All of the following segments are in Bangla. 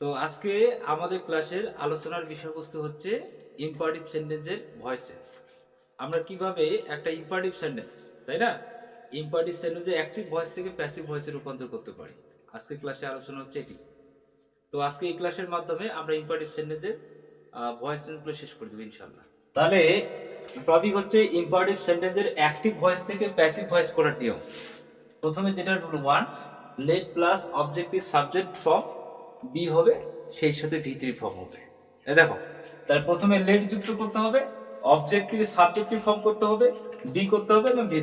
তো আজকে আমাদের ক্লাসের আলোচনার বিষয়বস্তু হচ্ছে ইম্পারেটিভ সেন্টেন্সের ভয়েসেস আমরা কীভাবে একটা ইম্পারেটিভ সেন্টেন্স তাই না? ইম্পারেটিভ সেন্টেন্সে অ্যাক্টিভ ভয়েস থেকে প্যাসিভ ভয়েসে রূপান্তর করতে পারি। আজকে ক্লাসে আলোচনা হচ্ছে এটি। তো আজকে এই ক্লাসের মাধ্যমে আমরা ইম্পারেটিভ সেন্টেন্সের ভয়েস সেন্সগুলো শেষ করে দেবো ইনশাল্লাহ তাহলে টপিক হচ্ছে ইম্পারেটিভ সেন্টেন্সের অ্যাক্টিভ ভয়েস থেকে প্যাসিভ ভয়েস করার নিয়ম। প্রথমে যেটা rule one let plus objective subject form be হবে, সেই সাথে ভি ফর্ম হবে। দেখো তাহলে প্রথমে লেট যুক্ত করতে হবে অবজেক্টিভ সাবজেক্টিভ ফর্ম করতে হবে বি করতে হবে এবং ভি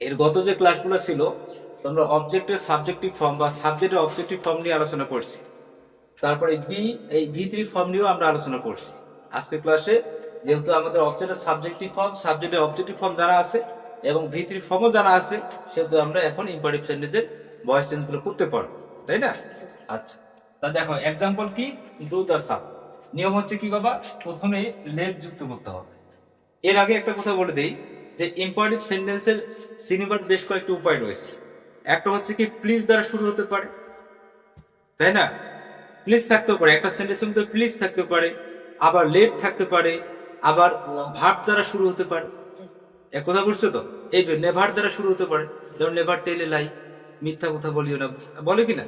এর গত যে ক্লাসগুলো ছিল, তোমরা অবজেক্টের সাবজেক্টিভ ফর্ম বা সাবজেক্টের অবজেক্টিভ ফর্ম নিয়ে আলোচনা করছি। তারপরে বি এই ভি ফর্ম নিয়েও আমরা আলোচনা করছি। আজকে ক্লাসে যেহেতু আমাদের অবজেক্টের সাবজেক্টিভ ফর্ম সাবজেক্টের অবজেক্টিভ ফর্ম জানা আছে এবং ভি ফর্মও জানা আছে, সেহেতু আমরা এখন ইম্পারেটিভ সেন্টেন্সের ভয়েস চেঞ্জগুলো করতে পারব, তাই না? আচ্ছা। তা দেখো এক্সাম্পল কি? ডু দ্য সাম নিয়ম হচ্ছে কি বাবা? প্রথমে লেট যুক্ত করতে হবে। এর আগে একটা কথা বলে দেই যে ইম্পারেটিভ সেন্টেন্সের সিনেমার বেশ কয়েকটি উপায় রয়েছে। একটা হচ্ছে কি প্লিজ দ্বারা শুরু হতে পারে। তাই না? প্লিজ থাকতে পারে। একটা সেন্টেন্সের মধ্যে প্লিজ থাকতে পারে, আবার লেট থাকতে পারে, আবার ভার্ব দ্বারা শুরু হতে পারে। এক কথা বুঝছ তো? এই নেভার দ্বারা শুরু হতে পারে। যেমন নেভার টেলে লাই মিথ্যা কথা বলিও না। বলে কি না?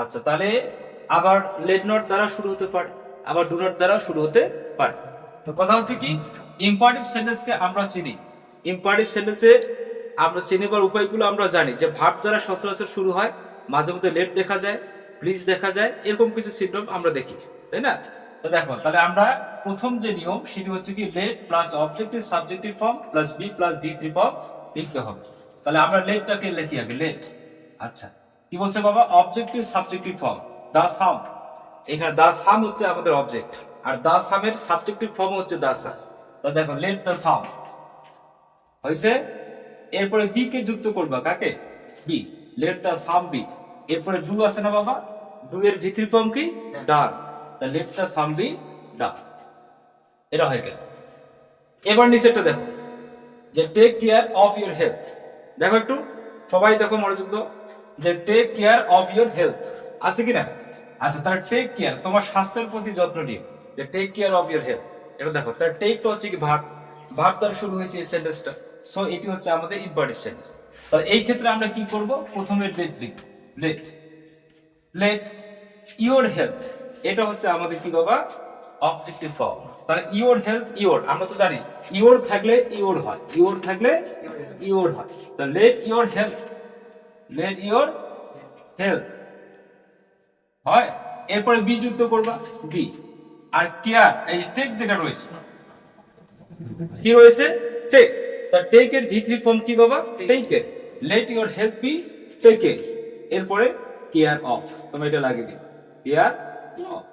আচ্ছা তাহলে আবার লেট নট দ্বারা শুরু হতে পারে, আবার ডু নট দ্বারা শুরু হতে পারে। তো কথা হচ্ছে কি ইম্পারেটিভ সেন্টেন্সকে আমরা চিনি। ইম্পারেটিভ সেন্টেন্সে আমরা চিনিবার উপায়গুলো আমরা জানি, যে ভাব দ্বারা সচরাচর শুরু হয়, মাঝে মধ্যে লেট দেখা যায় প্লিজ দেখা যায়, এরকম কিছু সিমটম আমরা দেখি, তাই না? তো দেখো, তাহলে আমরা প্রথম যে নিয়ম, সেটি হচ্ছে কি let plus objective subjective form plus be plus D three form লিখতে হবে। তাহলে আমরা লেটটাকে লিখি আগে লেট আচ্ছা কি বলছে বাবা? Objective subjective form the same এখানে দা সাম হচ্ছে আমাদের অবজেক্ট আর দা সামের সাবজেক্টিভ ফর্ম হচ্ছে দা সাম তো দেখো লেট দা সাম হয়েছে? এরপরে বি কে যুক্ত করবা? কাকে? Be let the same be এরপরে ডু আছে না বাবা? ডু এর ভিতরি ফর্ম কি? ডান তা লেট দা সাম বি ডান এটা হয়ে গেল। এবার নিচেরটা দেখো। যে take care of your health দেখো একটু। সবাই দেখো মনোযোগ দাও। যে take care of your health আছে কি না আচ্ছা তার টেক কেয়ার তোমার স্বাস্থ্যের প্রতি যত্ন নিও। যে take care of your health এটা দেখো তার টেকটা হচ্ছে কি ভাব ভাব দ্বারা শুরু হয়েছে এই সেন্টেন্সটা সো এটি হচ্ছে আমাদের ইম্পারেটিভ সেন্টেন্স তাহলে এই ক্ষেত্রে আমরা কি করব? প্রথমে লেট লিখব লেট লেট ইওর হেলথ এটা হচ্ছে আমাদের কি বাবা? অবজেক্টিভ ফর্ম তাহলে ইওর হেলথ ইওর আমরা তো জানি ইওর থাকলে ইওর হয়। ইওর থাকলে ইওর হয়। তো let your health let your health হয়? এরপরে বি যুক্ত করবা? বি আর কেয়ার এই টেক যেটা রয়েছে। কি রয়েছে? টেক তা টেক এর ভি ফর্ম কি বাবা? টেক এর। Let your help be take এর। এরপরে কেয়ার অফ তুমি এটা লাগিয়ে দিও care of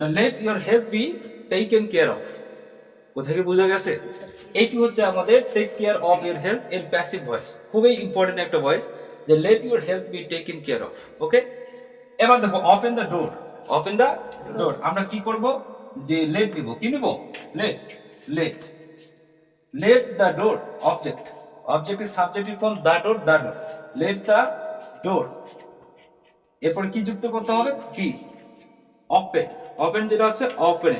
let your help be taken care of কোথায় কি বোঝা গেছে? এইটি হচ্ছে আমাদের take care of your health এর প্যাসিভ ভয়েস খুবই ইম্পর্টেন্ট একটা ভয়েস যে let your health be taken care of okay এবার দেখো open the door open the door আমরা কি করব? যে লেট নিব। কি নিব? Let let let the door object object is subjective form the door the door let the door এরপর কি যুক্ত করতে হবে? কি ওপেন ওপেন যেটা হচ্ছে open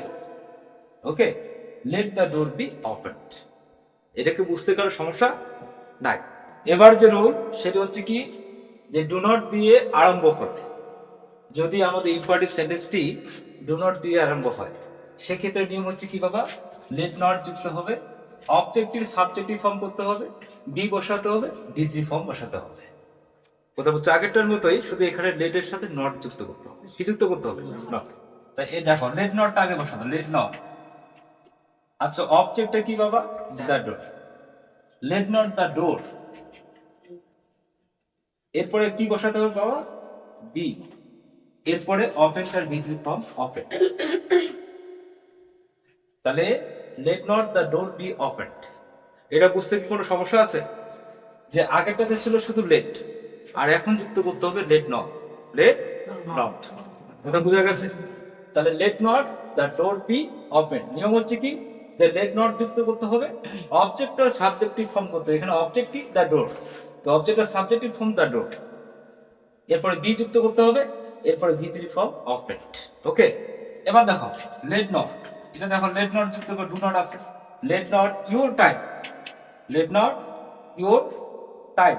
okay let the door be open এটাকে বুঝতে কারও সমস্যা? নাই। এবার যে রুল সেটা হচ্ছে কি? যে ডু নট দিয়ে আরম্ভ হবে। যদি আমাদের ইম্পারেটিভ সেন্টেন্সটি ডু নট দিয়ে আরম্ভ হয় সেক্ষেত্রে নিয়ম হচ্ছে কি বাবা? লেট নট যুক্ত হবে। অবজেক্টিভ সাবজেক্টিভ ফর্ম করতে হবে। বি বসাতে হবে। ডি থ্রি ফর্ম বসাতে হবে। কথা হচ্ছে আগেরটার মতোই শুধু এখানে লেটের সাথে নট যুক্ত করতে হবে। কি যুক্ত করতে হবে? নট তাই এই দেখো লেট নটটা আগে বসানো। লেট নট আচ্ছা অবজেক্টটা কি বাবা? The door let not the door এরপরে কি বসাতে হবে বাবা? বি এরপরে ওপেনটার ভিতরি ফর্ম ওপেন তাহলে let not the door be open এটা বুঝতে কি কোনো সমস্যা আছে? যে আগেরটাতে ছিল শুধু লেট আর এখন যুক্ত করতে হবে লেট নট লেট নট এটা বুঝা গেছে? তাহলে let not the door be open নিয়ম হচ্ছে কি? যে লেট নট যুক্ত করতে হবে অবজেক্ট আর সাবজেক্টিভ ফর্ম করতে হবে। এখানে অবজেক্টিভ দ্য ডোর তো অবজেক্ট আর সাবজেক্টিভ ফর্ম দ্য ডোর এরপরে বি যুক্ত করতে হবে, এরপরে V three form operate okay এবার দেখো লেট নট। এটা দেখো লেট নট যুক্ত করে ডু নট আছে। Let not your time let not your time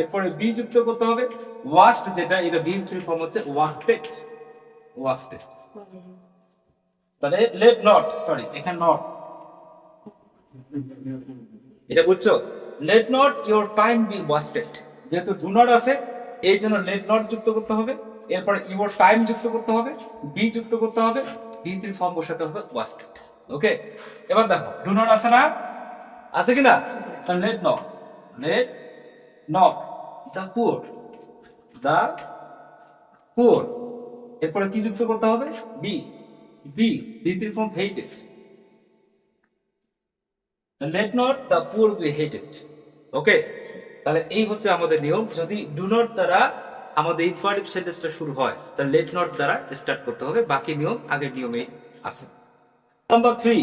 এরপরে বি যুক্ত করতে হবে ওয়াস্ট যেটা, এটা ভি থ্রি ফর্ম হচ্ছে ওয়াস্টেড ওয়াস্টেড তাহলে লেট নট সরি এখানে নট। এটা বুঝছ? Let not your time be wasted যেহেতু ডু নট আছে, এই জন্য লেট নট যুক্ত করতে হবে। এরপরে ইওর টাইম যুক্ত করতে হবে বি যুক্ত করতে হবে বি থ্রি ফর্ম বসাতে হবে ওয়াস্টেড ওকে এবার দেখো ডু নট আছে না? আছে কি না তাহলে let not let not the poor the poor এরপরে কি যুক্ত করতে হবে? Be be be three form hated let not the poor be hated okay তাহলে এই হচ্ছে আমাদের নিয়ম। যদি ডু নট দ্বারা আমাদের ইনফারেটিভ সেন্টেন্সটা শুরু হয়, তাহলে লেট নট দ্বারা স্টার্ট করতে হবে। বাকি নিয়ম আগের নিয়মে আছে। Number three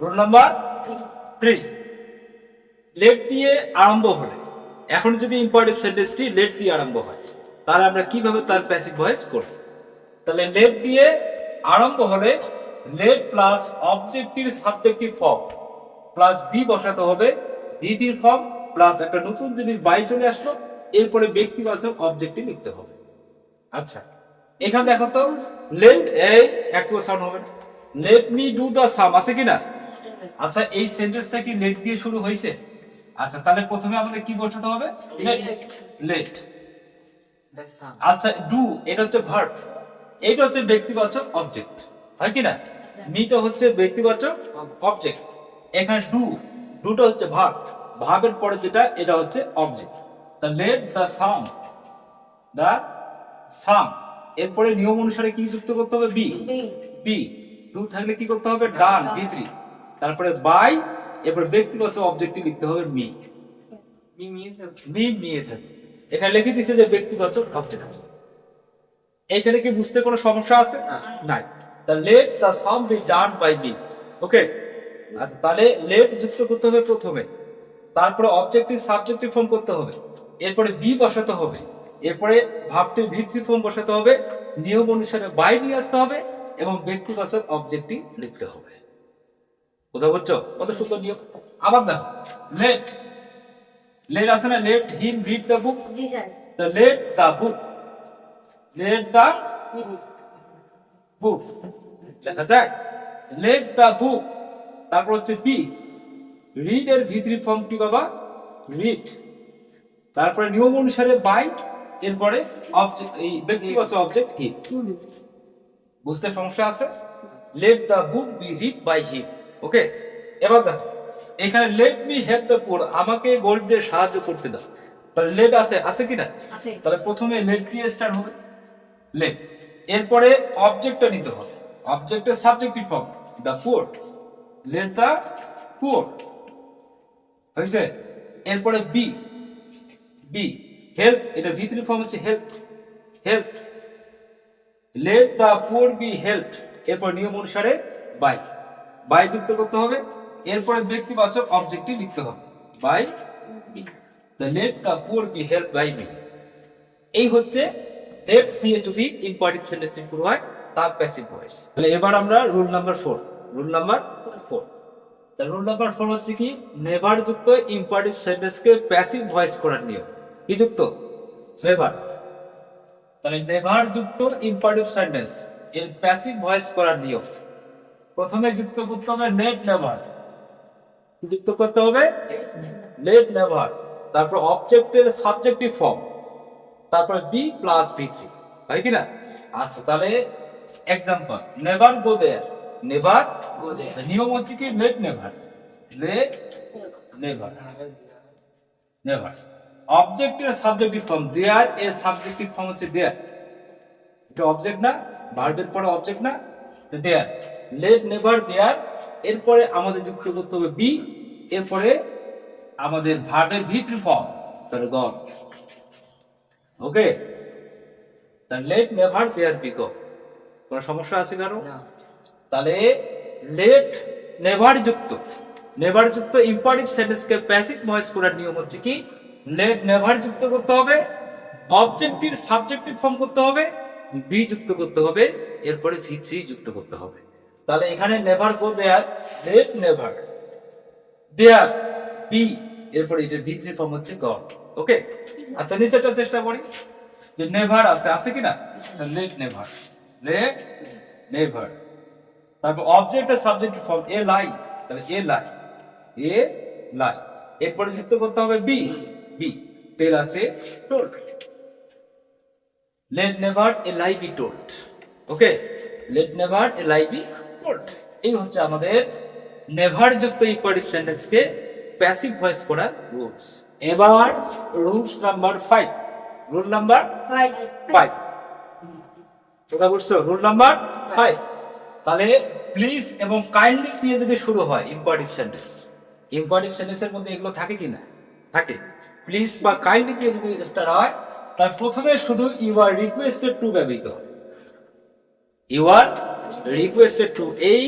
rule number three let দিয়ে আরম্ভ হলে, এখন যদি ইম্পারেটিভ সেন্টেন্সটি লেট দিয়ে আরম্ভ হয়, তাহলে আমরা কীভাবে তার প্যাসিভ ভয়েস করব? তাহলে লেট দিয়ে আরম্ভ হলে let plus objective subjective form plus be বসাতে হবে। দ্বিতীয় ফর্ম প্লাস একটা নতুন জিনিস বাই চলে আসলো এরপরে ব্যক্তিবাচক অবজেক্টিভ লিখতে হবে। আচ্ছা এখানে দেখো তো লেট এই একটু সাউন্ড হবে। Let me do the same আছে কি না আচ্ছা এই সেন্টেন্সটা কি লেট দিয়ে শুরু হয়েছে? আচ্ছা তাহলে প্রথমে আমাদের কি বসাতে হবে? লেট লেট আচ্ছা ডু এটা হচ্ছে ভার্ব এটা হচ্ছে ব্যক্তিবাচক অবজেক্ট হয় কি না মিটা হচ্ছে ব্যক্তিবাচক অবজেক্ট এখানে ডু ডুটা হচ্ছে ভার্ব ভার্বের পরে যেটা এটা হচ্ছে object the let the same the same এরপরে নিয়ম অনুসারে কি যুক্ত করতে হবে? বি বি ডু থাকলে কি করতে হবে? ডান বি থ্রি তারপরে বাই এরপর ব্যক্তিবাচক অবজেক্টিভ লিখতে হবে মি মি নিয়ে থাকে। এটা লিখে দিছে যে ব্যক্তিবাচক অবজেক্ট এইখানে কি বুঝতে কোনো সমস্যা আছে? নাই। The let the same be done by me okay তাহলে লেট যুক্ত করতে হবে প্রথমে। তারপরে অবজেক্টিভ সাবজেক্টিভ ফর্ম করতে হবে। এরপরে বি বসাতে হবে। এরপরে ভাবটি ভিত্তি ফর্ম বসাতে হবে। নিয়ম অনুসারে বাই নিয়ে আসতে হবে এবং ব্যক্তিবাচক অবজেক্টিভ লিখতে হবে। কোথাও বুঝছ কত সুন্দর নিয়ম। আবার দেখো। লেট লেট আছে না? Let him read the book the let the book let the book লেখা যায় লেট দ্য বুক তারপর হচ্ছে বি রিড এর ভিতরি ফর্ম কি বাবা রিড তারপরে নিয়ম অনুসারে বাই এরপরে অবজেক্ট এই ব্যক্তিগত অবজেক্ট হি বুঝতে সমস্যা আছে? Let the book be read by him okay এবার দেখো এখানে let me help the poor আমাকে গরিবদের সাহায্য করতে দাও। তাহলে লেট আছে আছে কি না তাহলে প্রথমে লেট দিয়ে স্টার্ট হবে। লেট এরপরে অবজেক্টটা নিতে হবে। অবজেক্টের subjective form the poor let the poor হয়েছে? এরপরে বি বি হেল্প এটা ভিতরি ফর্ম হচ্ছে help help let the poor be help এরপর নিয়ম অনুসারে বাই বাই যুক্ত করতে হবে, এরপরে ব্যক্তিবাচক অবজেক্টিভ লিখতে হবে by be the let the poor be help by be এই হচ্ছে হেল্প দিয়ে যদি ইম্পারেটিভ সেন্টেন্স শুরু হয়, তার প্যাসিভ ভয়েস তাহলে এবার আমরা rule number four rule number four rule number four হচ্ছে কি নেভার যুক্ত ইম্পারেটিভ সেন্টেন্সকে প্যাসিভ ভয়েস করার নিয়ম। কি যুক্ত? নেভার তাহলে নেভার যুক্ত ইম্পারেটিভ সেন্টেন্স এর প্যাসিভ ভয়েস করার নিয়ম। প্রথমে যুক্ত করতে হবে নেট নেভার যুক্ত করতে হবে? নেট নেভার তারপর অবজেক্টের সাবজেক্টিভ ফর্ম তারপর বি প্লাস বি থ্রি তাই কি না? আচ্ছা তাহলে example never go there never. নিয়ম হচ্ছে কি let never let never never অবজেক্টের সাবজেক্টিভ ফর্ম দেয়ার এর সাবজেক্টিভ ফর্ম হচ্ছে দেয়ার এটা অবজেক্ট না ভার্বের পরে অবজেক্ট না দেয়ার লেট নেভার দেয়ার এরপরে আমাদের যুক্ত করতে হবে বি এরপরে আমাদের ভার্বের ভিতরি ফর্ম তাহলে গড। ওকে তাহলে let never there be gone কোনো সমস্যা আছে কারও? তাহলে লেট নেভার যুক্ত। নেভার যুক্ত ইম্পারেটিভ সেন্টেন্সকে প্যাসিভ ভয়েস করার নিয়ম হচ্ছে কি? লেট নেভার যুক্ত করতে হবে অবজেক্টিভ সাবজেক্টিভ ফর্ম করতে হবে বি যুক্ত করতে হবে, এরপরে ভি থ্রি যুক্ত করতে হবে। তাহলে এখানে never go there let never there be এরপরে এটা ভি থ্রি ফর্ম হচ্ছে গড ওকে আচ্ছা নিচেটা চেষ্টা করি। যে নেভার আছে আছে কিনা? লেট নেভার লেট নেভার তারপর অবজেক্ট আর সাবজেক্ট ফর্ম এ লাই তাহলে এ লাই এ লাই এরপরে যুক্ত করতে হবে বি বি টেল আছে told let never a lie be told okay let never a lie be told এই হচ্ছে আমাদের নেভার যুক্ত ইকুয়ালিটি সেন্টেন্সকে প্যাসিভ ভয়েস করার রুলস এবার rules number five rule number five তোমরা বুঝছ? রুল নাম্বার ফাইভ তাহলে প্লিজ এবং কাইন্ডলি দিয়ে যদি শুরু হয় ইম্পারেটিভ সেন্টেন্স ইম্পারেটিভ সেন্টেন্সের মধ্যে এগুলো থাকে কি না থাকে। প্লিজ বা কাইন্ডলি দিয়ে যদি স্টার্ট হয় তার প্রথমে শুধু ইউ আর রিকোয়েস্টেড টু ব্যবহৃত ইউ আর রিকোয়েস্টেড টু এই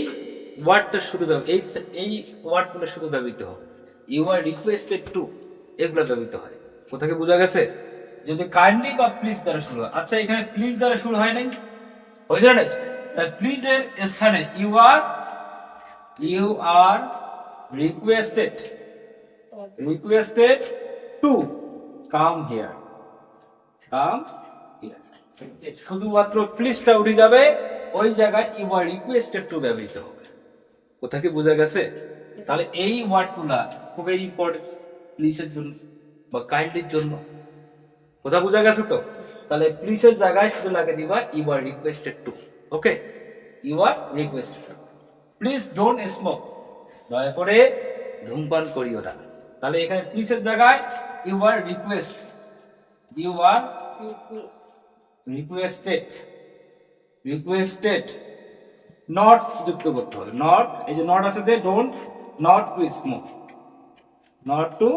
ওয়ার্ডটা শুধু এই এই ওয়ার্ডগুলো শুধু ব্যবহৃত হবে। ইউ আর রিকোয়েস্টেড টু এগুলো ব্যবহৃত হয়। কোথাকে বোঝা গেছে? যদি কাইন্ডলি বা প্লিজ দ্বারা শুরু হয়। আচ্ছা এখানে প্লিজ দ্বারা শুরু হয় নাই? হয়ে যায় না প্লিজ এর স্থানে you are you are requested requested to come here come শুধুমাত্র প্লিজটা উঠে যাবে। ওই জায়গায় ইউ আর রিকোয়েস্টেড টু ব্যবহৃত হবে। কোথা কি বোঝা গেছে? তাহলে এই ওয়ার্ডগুলা খুবই ইম্পর্টেন্ট প্লিজের জন্য বা কাইন্ডলির জন্য। কোথা বোঝা গেছে তো? তাহলে প্লিজের জায়গায় শুধু লাগে দিবা you are requested to okay you are requested to please don't smoke দয়া করে ধূমপান করিও না। তাহলে এখানে প্লিজের জায়গায় you are request you are requested requested not যুক্ত করতে হবে। নট এই যে নট আছে যে don't not to smoke not to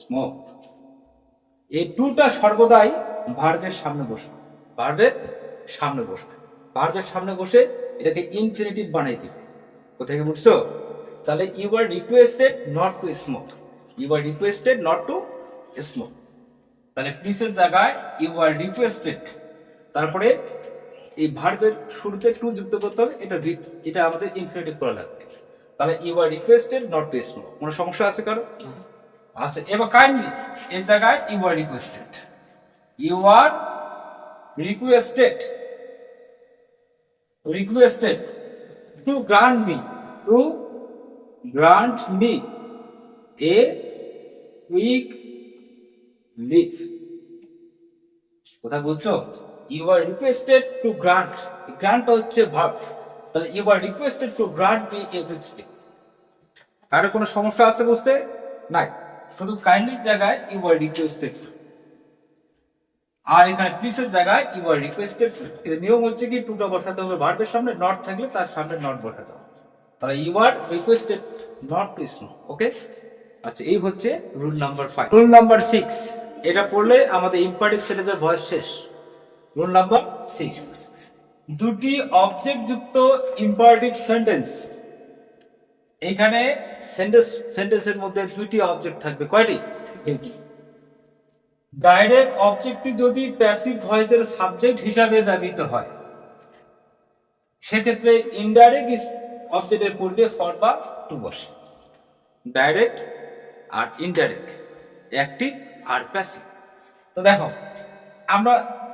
smoke এই টুটা সর্বদাই ভার্বের সামনে বসবে। ভার্বের সামনে বসবে। ভার্বের সামনে বসে এটাকে ইনফিনিটিভ বানাই দিবে। কোথায় বুঝছ? তাহলে you are requested not to smoke you are requested not to smoke তাহলে প্লিজের জায়গায় ইউ আর রিকোয়েস্টেড তারপরে এই ভার্বের শুরুতে টু যুক্ত করতে হবে। এটা এটা আমাদের ইনফিনিটিভ করা লাগবে। তাহলে you are requested not to smoke কোনো সমস্যা আছে কারও? আচ্ছা এবার কাইন্ডলি এই জায়গায় you are requested you are requested requested to grant me to grant me a week leave কথা বলছো? You are requested to grant grant হচ্ছে ভাব তাহলে you are requested to grant me a week leave কারও কোনো সমস্যা আছে বুঝতে? নাই। শুধু কাইন্ডলির জায়গায় ইউ আর রিকোয়েস্টেড আর এখানে প্লিজের জায়গায় ইউ আর রিকোয়েস্টেড এর নিয়ম হচ্ছে কি টুটা বসাতে হবে ভার্বের সামনে নট থাকলে তার সামনে নট বসাতে হবে। তাহলে you are requested not to snow okay আচ্ছা এই হচ্ছে rule number five rule number six এটা পড়লে আমাদের ইম্পারেটিভ সেন্টেন্সের ভয়েস শেষ। রুল নাম্বার সিক্স দুটি অবজেক্ট যুক্ত ইম্পারেটিভ সেন্টেন্স এখানে সেন্টেন্স সেন্টেন্সের মধ্যে দুইটি অবজেক্ট থাকবে। কয়টি? দুইটি। ডাইরেক্ট অবজেক্টটি যদি প্যাসিভ ভয়েসের সাবজেক্ট হিসাবে ব্যবহৃত হয় সেক্ষেত্রে ইনডাইরেক্ট অবজেক্টের পূর্বে ফর বা টু বসে। ডাইরেক্ট আর ইনডাইরেক্ট অ্যাক্টিভ আর প্যাসিভ তো দেখো আমরা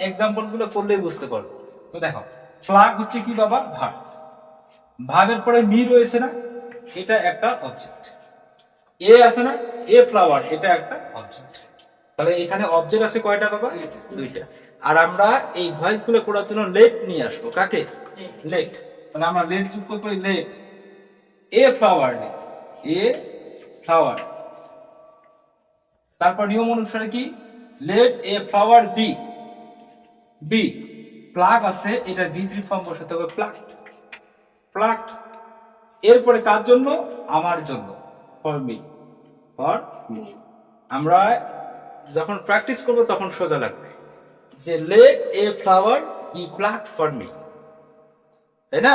এক্সাম্পলগুলো করলেই বুঝতে পারব। তো দেখো ফ্লাগ হচ্ছে কি বাবা? ভাব ভাবের পরে মি রয়েছে না? এটা একটা অবজেক্ট এ আছে না? এ ফ্লাওয়ার এটা একটা অবজেক্ট তাহলে এখানে অবজেক্ট আছে কয়টা বাবা? দুইটা। আর আমরা এই ভয়েসগুলো করার জন্য লেট নিয়ে আসব। কাকে? লেট তাহলে আমরা লেট যুক্ত করি let a flower a flower তারপর নিয়ম অনুসারে কি? Let a flower be be plug আছে, এটা ভি থ্রি ফর্ম বসাতে হবে। প্লাগ প্লাগ এরপরে কার জন্য? আমার জন্য। ফর মি ফর মি আমরা যখন প্র্যাকটিস করব তখন সোজা লাগবে। যে let a flower be plug for me তাই না?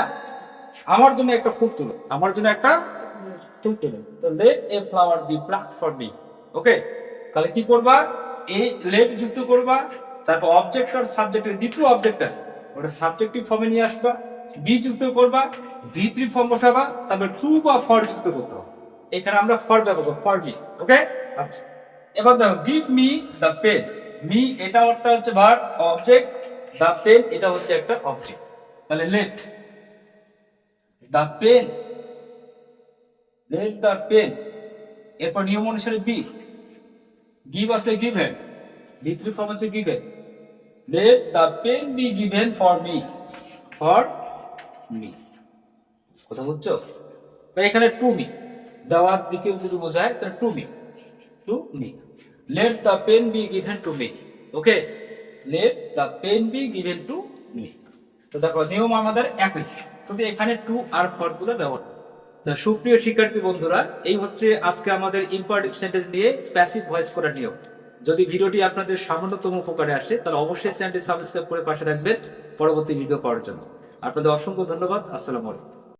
আমার জন্য একটা ফুল তুলো। আমার জন্য একটা ফুল তুলো। তো let a flower be plug for me okay তাহলে কি করবা? এই লেট যুক্ত করবা। তারপর অবজেক্ট আর সাবজেক্টের দ্বিতীয় অবজেক্টটা ওটা সাবজেক্টিভ ফর্মে নিয়ে আসবা। বি যুক্ত করবা ভি থ্রি ফর্ম বসাবা, তারপর টু বা ফর যুক্ত করতে হবে। এখানে আমরা ফর ব্যবহার করব ফর বি ওকে আচ্ছা। এবার দেখো give me the pen me এটা একটা হচ্ছে ভার অবজেক্ট দ্য পেন এটা হচ্ছে একটা অবজেক্ট তাহলে let the pen let the pen এরপর নিয়ম অনুসারে বি গিভ আছে গিভেন বি থ্রি ফর্ম হচ্ছে given let the pen be given for me for me কথা বুঝছ এখানে টু মি দিকে যদি বোঝায়, তাহলে to me to me let the pen be given to me okay let the pen be given to me তো দেখো, নিয়ম আমাদের একই। কিন্তু এখানে টু আর ফরগুলো ব্যবহার তো সুপ্রিয় শিক্ষার্থী বন্ধুরা, এই হচ্ছে আজকে আমাদের ইম্পারেটিভ সেন্টেন্স নিয়ে প্যাসিভ ভয়েস করার নিয়ম। যদি ভিডিওটি আপনাদের সামান্যতম উপকারে আসে, তাহলে অবশ্যই চ্যানেলটি সাবস্ক্রাইব করে পাশে রাখবেন পরবর্তী ভিডিও পাওয়ার জন্য। আপনাদের অসংখ্য ধন্যবাদ। আসসালামু আলাইকুম।